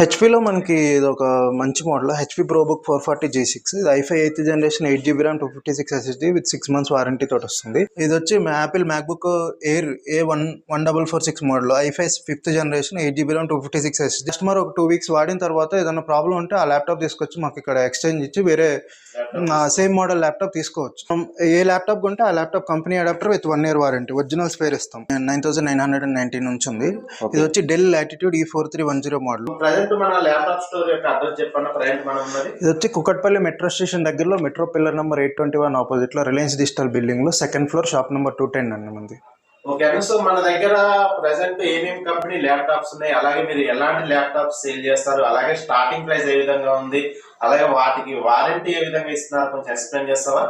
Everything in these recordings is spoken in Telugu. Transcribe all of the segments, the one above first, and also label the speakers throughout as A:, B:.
A: హెచ్పిలో మనకి ఇది ఒక మంచి model. HP ProBook four forty G six ఇది i five eighth generation eight GB RAM two fifty six SSD with six months warranty తోటి వస్తుంది. ఇది వచ్చి Apple MacBook Air A one one double four six model i five fifth generation eight GB RAM two fifty six SSD customer ఒక టూ వీక్స్ వాడిన తర్వాత ఏదైనా ప్రాబ్లం ఉంటే ఆ ల్యాప్టాప్ తీసుకొచ్చి మాకు ఇక్కడ ఎక్స్చేంజ్ ఇచ్చి వేరే సేమ్ మోడల్ ల్యాప్టాప్ తీసుకోవచ్చు. మనం ఏ ల్యాప్టాప్ కొంటే ఆ laptop company adapter with one year warranty original spare ఇస్తాం. Nine thousand nine hundred and nineteen నుంచి ఉంది. ఇది వచ్చి Dell Latitude E four three one zero model
B: present మన ల్యాప్టాప్ స్టోర్ యొక్క అడ్రస్ ప్రజెంట్ మనం ఉన్నది.
A: ఇది వచ్చి కుకట్పల్లి మెట్రో స్టేషన్ దగ్గరలో metro pillar number eight twenty one ఆపోజిట్లో రిలయన్స్ డిజిటల్ బిల్డింగ్లో second floor shop number two ten అండి మంది
B: ఓకే అన్న సో మన దగ్గర ప్రజెంట్ ఏమేమి కంపెనీ ల్యాప్టాప్స్ ఉన్నాయి? అలాగే మీరు ఎలాంటి ల్యాప్టాప్స్ సేల్ చేస్తారు? అలాగే స్టార్టింగ్ ప్రైస్ ఏ విధంగా ఉంది? అలాగే వాటికి వారంటీ ఏ విధంగా ఇస్తున్నారు? కొంచెం ఎక్స్ప్లెయిన్ చేస్తావా?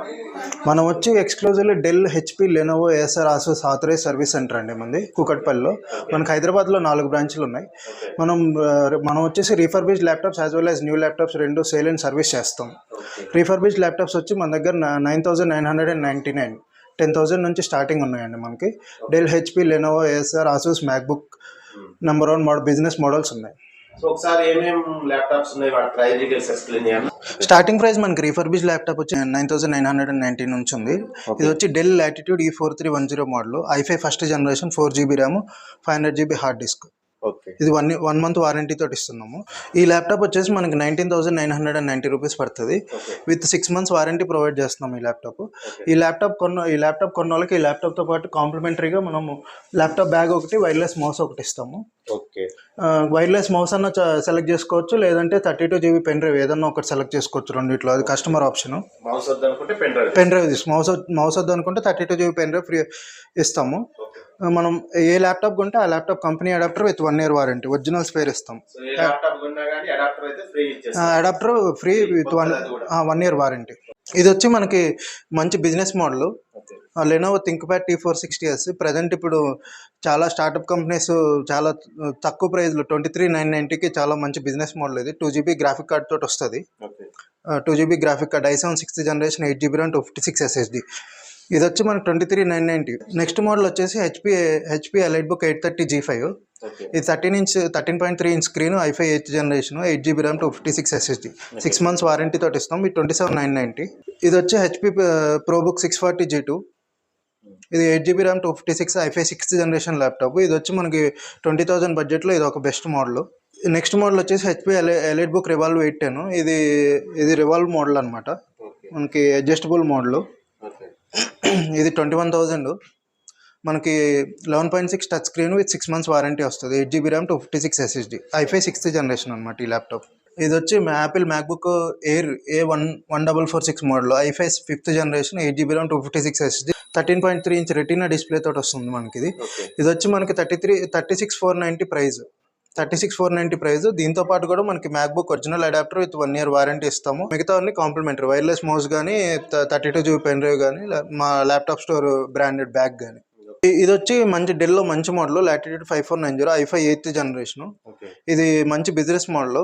A: మనం వచ్చి exclusively Dell HP Lenovo Acer Asus authorise service centre అండి మంది కూకట్పల్లిలో. మనకి హైదరాబాద్లో నాలుగు బ్రాంచ్లు ఉన్నాయి. మనం మనం వచ్చేసి refurbish laptops as well as new laptops రెండు సేల్ అండ్ సర్వీస్ చేస్తాం. రీఫర్బిష్ ల్యాప్టాప్స్ వచ్చి మన దగ్గర nine thousand nine hundred and ninety nine ten thousand నుంచి స్టార్టింగ్ ఉన్నాయండి మనకి. Dell HP Lenovo Acer Asus MacBook number one model business models ఉన్నాయి. స్టార్టింగ్ ప్రైస్ మనకి రీఫర్బిష్ ల్యాప్టాప్ వచ్చి nine thousand nine hundred and nineteen నుంచి ఉంది. ఇది వచ్చి Dell Latitude E four three one zero model i five first generation four GB RAM five hundred GB hard disk ఇది వన్ వన్ మంత్ వారంటీ తోటి ఇస్తున్నాము. ఈ ల్యాప్టాప్ వచ్చేసి మనకి nineteen thousand nine hundred and ninety rupees పడుతుంది. With six months warranty provide చేస్తున్నాం ఈ ల్యాప్టాప్ ఈ ల్యాప్టాప్ కొన్న ఈ ల్యాప్టాప్ కొన్న వాళ్ళకి ఈ ల్యాప్టాప్తో పాటు కాంప్లిమెంటరీగా మనము ల్యాప్టాప్ బ్యాగ్ ఒకటి వైర్లెస్ మౌస్ ఒకటి ఇస్తాము.
B: ఓకే
A: వైర్లెస్ మౌస్ అన్న సెలెక్ట్ చేసుకోవచ్చు లేదంటే thirty two GB pen drive ఏదన్నా ఒకటి సెలెక్ట్ చేసుకోవచ్చు రెండిట్లో. అది కస్టమర్ ఆప్షన్
B: మౌస్ వద్దనుకుంటే పెన్ డ్రైవ్
A: పెన్ డ్రైవ్ తీసు మౌస్ మౌస్ వద్దు అనుకుంటే thirty two GB pen drive free ఇస్తాము. మనం ఏ ల్యాప్టాప్ కొంటే ఆ laptop company adapter with one year warranty original spare ఇస్తాం.
B: Adapter free
A: with one one year warranty ఇది వచ్చి మనకి మంచి business model Lenovo ThinkPad T four sixty S present ఇప్పుడు చాలా స్టార్టప్ కంపెనీస్ చాలా తక్కువ ప్రైస్లో ట్వంటీ త్రీ నైన్ నైంటీకి చాలా మంచి బిజినెస్ మోడల్ ఇది. టూ జీబీ గ్రాఫిక్ కార్డ్ తోటి వస్తుంది. Two GB graphic card i seven sixth generation eight GB RAM two fifty six SSD ఇది వచ్చి మనకి twenty three nine ninety next model వచ్చేసి HP HP Elite Book eight thirty G five. ఇది thirteen inch thirteen point three inch screen i five eighth generation eight GB RAM two fifty six SSD six months warranty తోటి ఇస్తాం. ఇది ట్వంటీ సెవెన్ నైన్ నైంటీ ఇది వచ్చి HP ProBook six forty G two. ఇది eight GB RAM two fifty six i five sixth generation laptop ఇది వచ్చి మనకి ట్వంటీ థౌసండ్ బడ్జెట్లో ఇది ఒక బెస్ట్ మోడల్ నెక్స్ట్ మోడల్ వచ్చేసి HP Elite Book revolve eight ten. ఇది ఇది రివాల్వ్ మోడల్ అనమాట మనకి అడ్జస్టబుల్ మోడల్ ఇది ట్వంటీ వన్ థౌజండ్ మనకి eleven point six touch screen with six months warranty వస్తుంది. Eight GB RAM two fifty six SSD i five sixth generation అనమాట ఈ ల్యాప్టాప్ ఇది వచ్చి Apple MacBook Air A one one double four six model i five fifth generation eight GB RAM two fifty six SSD thirteen point three inch retina display తోటి వస్తుంది మనకి ఇది ఇది వచ్చి మనకి thirty three thirty six four ninety price thirty six four ninety price దీంతో పాటు కూడా మనకి MacBook original adapter with one year warranty ఇస్తాము. మిగతా అన్ని కాంప్లిమెంటరీ వైర్లెస్ మౌస్ కానీ thirty two GB pen drive కానీ మా ల్యాప్టాప్ స్టోర్ బ్రాండెడ్ బ్యాగ్ కానీ ఇది వచ్చి మంచి డెల్లో మంచి model Latitude five four nine zero i five eighth generation ఇది మంచి business model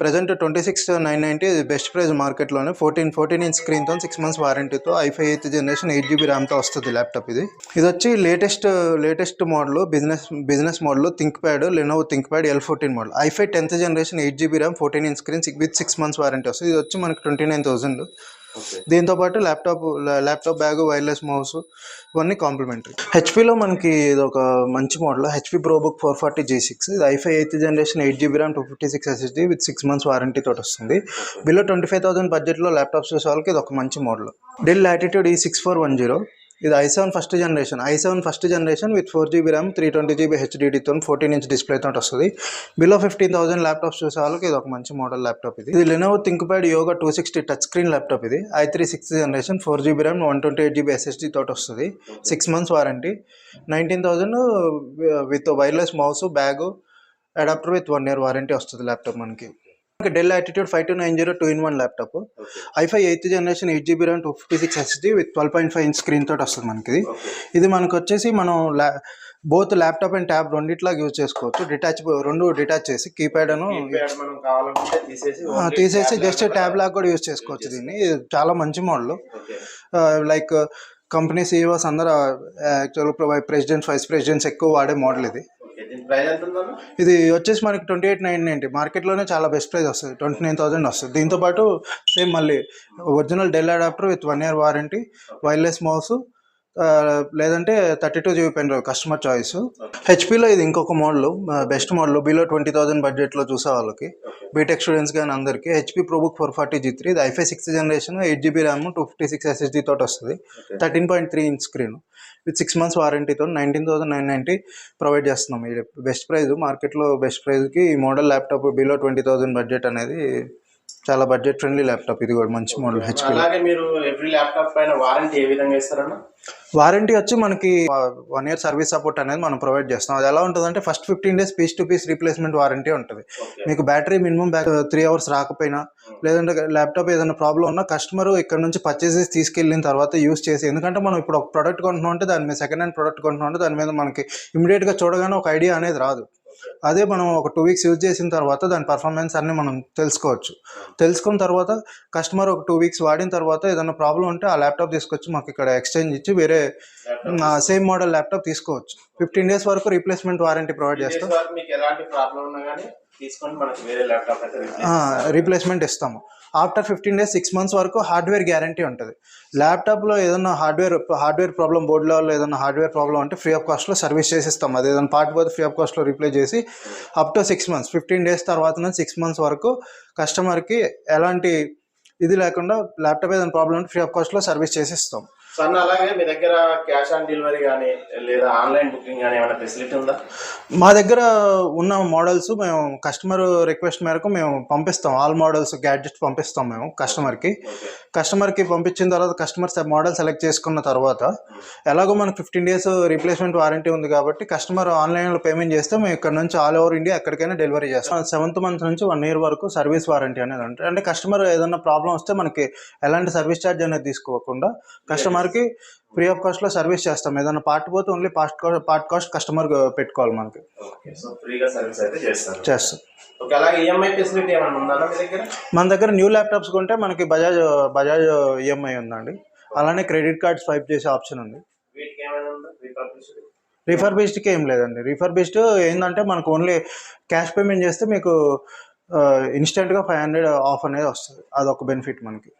A: present twenty six nine ninety best price మార్కెట్లోనే ఫోర్టీన్ ఫోర్టీన్ ఇంచ్ స్క్రీన్తో six months వారంటీతో i five eighth generation eight GB ర్యామ్తో వస్తుంది ల్యాప్టాప్ ఇది. ఇది వచ్చి latest latest model business business model ThinkPad Lenovo ThinkPad L fourteen model i five tenth generation eight GB RAM fourteen inch screen with six months warranty వస్తుంది. ఇది వచ్చి మనకి ట్వంటీ నైన్ థౌసండ్
B: ఓకే
A: దీంతో పాటు laptop laptop bag wireless mouse ఇవన్నీ కాంప్లిమెంటరీ. హెచ్పిలో మనకి ఇది ఒక మంచి model. HP ProBook four forty G six ఇది i five eighth generation eight GB RAM two fifty six SSD with six months warranty తోటి వస్తుంది. బిలో ట్వంటీ ఫైవ్ థౌసండ్ బడ్జెట్లో ల్యాప్టాప్స్ చూసే వాళ్ళకి ఇది ఒక మంచి model. Dell Latitude E six four one zero ఇది i seven first generation i seven first generation with four GB RAM three twenty GB హెచ్డీడీతో fourteen inch display తోటి వస్తుంది. బిలో ఫిఫ్టీన్ థౌసండ్ ల్యాప్టాప్స్ చూసే వాళ్ళకి ఇది ఒక మంచి మోడల్ ల్యాప్టాప్ ఇది. ఇది Lenovo ThinkPad Yoga two sixty touch screen laptop ఇది i three sixth generation four GB RAM one twenty eight GB SSD తోటి వస్తుంది. Six months warranty nineteen thousand with wireless mouse bag adapter with one year warranty వస్తుంది ల్యాప్టాప్ మనకి. Dell Latitude five two nine zero two in one laptop i five eighth generation eight GB RAM two fifty six SD with twelve point five inch screen తోటి వస్తుంది మనకి ఇది మనకు వచ్చేసి మనం ల్యా బోత్ ల్యాప్టాప్ అండ్ ట్యాబ్ రెండిట్లాగా యూజ్ చేసుకోవచ్చు. డిటాచ్ రెండు డిటాచ్ చేసి కీప్యాడ్ అను
B: తీసేసి
A: జస్ట్ ట్యాబ్ లాగా కూడా యూజ్ చేసుకోవచ్చు దీన్ని. చాలా మంచి మోడల్ లైక్ కంపెనీ సీఈఓస్ అందరూ యాక్చువల్ ప్రెసిడెంట్స్ వైస్ ప్రెసిడెంట్స్ ఎక్కువ వాడే మోడల్ ఇది. ఇది వచ్చేసి మనకి ట్వంటీ ఎయిట్ నైన్ నైంటీ మార్కెట్లోనే చాలా బెస్ట్ ప్రైస్ వస్తుంది. ట్వంటీ నైన్ థౌసండ్ వస్తుంది. దీంతో పాటు సేమ్ మళ్ళీ original Dell adapter with one year warranty wireless mouse లేదంటే thirty two GB pen drive customer choice హెచ్పిలో ఇది ఇంకొక model best model below twenty thousand బడ్జెట్లో చూసే వాళ్ళకి. బీటెక్ స్టూడెంట్స్ కానీ అందరికీ. HP ProBook four forty G three ఇది i five sixth generation eight GB RAM two fifty six SSD తోటి వస్తుంది. Thirteen point three inch screen with six months వారంటీతో nineteen thousand nine ninety provide చేస్తున్నాం. ఇది బెస్ట్ ప్రైస్ మార్కెట్లో బెస్ట్ ప్రైస్కి ఈ model laptop below twenty thousand budget అనేది చాలా బడ్జెట్ ఫ్రెండ్లీ ల్యాప్టాప్ ఇది కూడా మంచి మోడల్ హెచ్పి
B: అలాగే మీరు ఎవ్రీ ల్యాప్టాప్ పైన వారంటీ ఏ విధంగా ఇస్తారన్న?
A: వారంటీ వచ్చి మనకి వన్ ఇయర్ సర్వీస్ సపోర్ట్ అనేది మనం ప్రొవైడ్ చేస్తాం. అది ఎలా ఉంటుందంటే first fifteen days piece to piece replacement warranty ఉంటుంది. మీకు battery minimum back three hours రాకపోయినా లేదంటే ల్యాప్టాప్ ఏదైనా ప్రాబ్లం ఉన్నా కస్టమర్ ఇక్కడ నుంచి పర్చేసెస్ తీసుకెళ్ళిన తర్వాత యూస్ చేసి ఎందుకంటే మనం ఇప్పుడు ఒక ప్రోడక్ట్ కొంటున్నాం అంటే దాని మీద సెకండ్ హ్యాండ్ ప్రోడక్ట్ కొంటున్నాం అంటే దాని మీద మనకి ఇమీడియట్గా చూడగానే ఒక ఐడియా అనేది రాదు. అదే మనం ఒక టూ వీక్స్ యూజ్ చేసిన తర్వాత దాని పర్ఫార్మెన్స్ అన్ని మనం తెలుసుకోవచ్చు. తెలుసుకున్న తర్వాత కస్టమర్ ఒక టూ వీక్స్ వాడిన తర్వాత ఏదైనా ప్రాబ్లం ఉంటే ఆ ల్యాప్టాప్ తీసుకొచ్చి మాకు ఇక్కడ ఎక్స్చేంజ్ ఇచ్చి వేరే సేమ్ మోడల్ ల్యాప్టాప్ తీసుకోవచ్చు. ఫిఫ్టీన్ డేస్ వరకు రీప్లేస్మెంట్ వారంటీ ప్రొవైడ్ చేస్తాం. రీప్లేస్మెంట్ ఇస్తాము. After fifteen days six months వరకు హార్డ్వేర్ గ్యారంటీ ఉంటుంది. ల్యాప్టాప్లో ఏదైనా హార్డ్వేర్ హార్డ్వేర్ ప్రాబ్లం బోర్డు లెవెల్లో ఏదైనా హార్డ్వేర్ ప్రాబ్లం అంటే ఫ్రీ ఆఫ్ కాస్ట్లో సర్వీస్ చేసి ఇస్తాం అది ఏదైనా పార్ట్ పోతే ఫ్రీ ఆఫ్ కాస్ట్లో రీప్లేస్ చేసి up to six months fifteen days తర్వాత సిక్స్ మంత్స్ వరకు కస్టమర్కి ఎలాంటి ఇది లేకుండా ల్యాప్టాప్ ఏదైనా ప్రాబ్లం ఉంటే ఫ్రీ ఆఫ్ కాస్ట్లో సర్వీస్ చేసి
B: అలాగే మీ దగ్గర క్యాష్ ఆన్ డెలివరీ కానీ లేదా ఆన్లైన్ బుకింగ్ కానీ ఏమైనా ఫెసిలిటీ ఉందా?
A: మా దగ్గర ఉన్న మోడల్స్ మేము కస్టమర్ రిక్వెస్ట్ మేరకు మేము పంపిస్తాం. ఆల్ మోడల్స్ గ్యాడ్జెట్స్ పంపిస్తాం మేము కస్టమర్కి. కస్టమర్కి పంపించిన తర్వాత కస్టమర్ మోడల్ సెలెక్ట్ చేసుకున్న తర్వాత ఎలాగో మనకు ఫిఫ్టీన్ డేస్ రీప్లేస్మెంట్ వారంటీ ఉంది కాబట్టి కస్టమర్ ఆన్లైన్లో పేమెంట్ చేస్తే మేము ఇక్కడ నుంచి ఆల్ ఓవర్ ఇండియా ఎక్కడికైనా డెలివరీ చేస్తాం. సెవెంత్ మంత్ నుంచి వన్ ఇయర్ వరకు సర్వీస్ వారంటీ అనేది ఉంటుంది. అంటే కస్టమర్ ఏదైనా ప్రాబ్లం వస్తే మనకి ఎలాంటి సర్వీస్ ఛార్జ్ అనేది తీసుకోకుండా కస్టమర్కి ఫ్రీ ఆఫ్ కాస్ట్లో సర్వీస్ చేస్తాం. ఏదైనా పార్ట్ పోతే only part part cost customer పెట్టుకోవాలి మనకి. చేస్తాం.
B: E
A: మన దగ్గర న్యూ ల్యాప్టాప్స్ కొంటే మనకి బజాజ్ బజాజ్ ఈఎంఐ ఉందండి. అలానే క్రెడిట్ కార్డ్ స్వైప్ చేసే ఆప్షన్ ఉంది.
B: ఉందా? రీపబ్లిసిటీ
A: రిఫర్బిస్డ్కి ఏం లేదండి. రిఫర్బిస్డ్ ఏంటంటే మనకు ఓన్లీ క్యాష్ పేమెంట్ చేస్తే మీకు ఇన్స్టెంట్గా ఫైవ్ హండ్రెడ్ ఆఫ్ అనేది వస్తుంది. అదొక బెనిఫిట్ మనకి.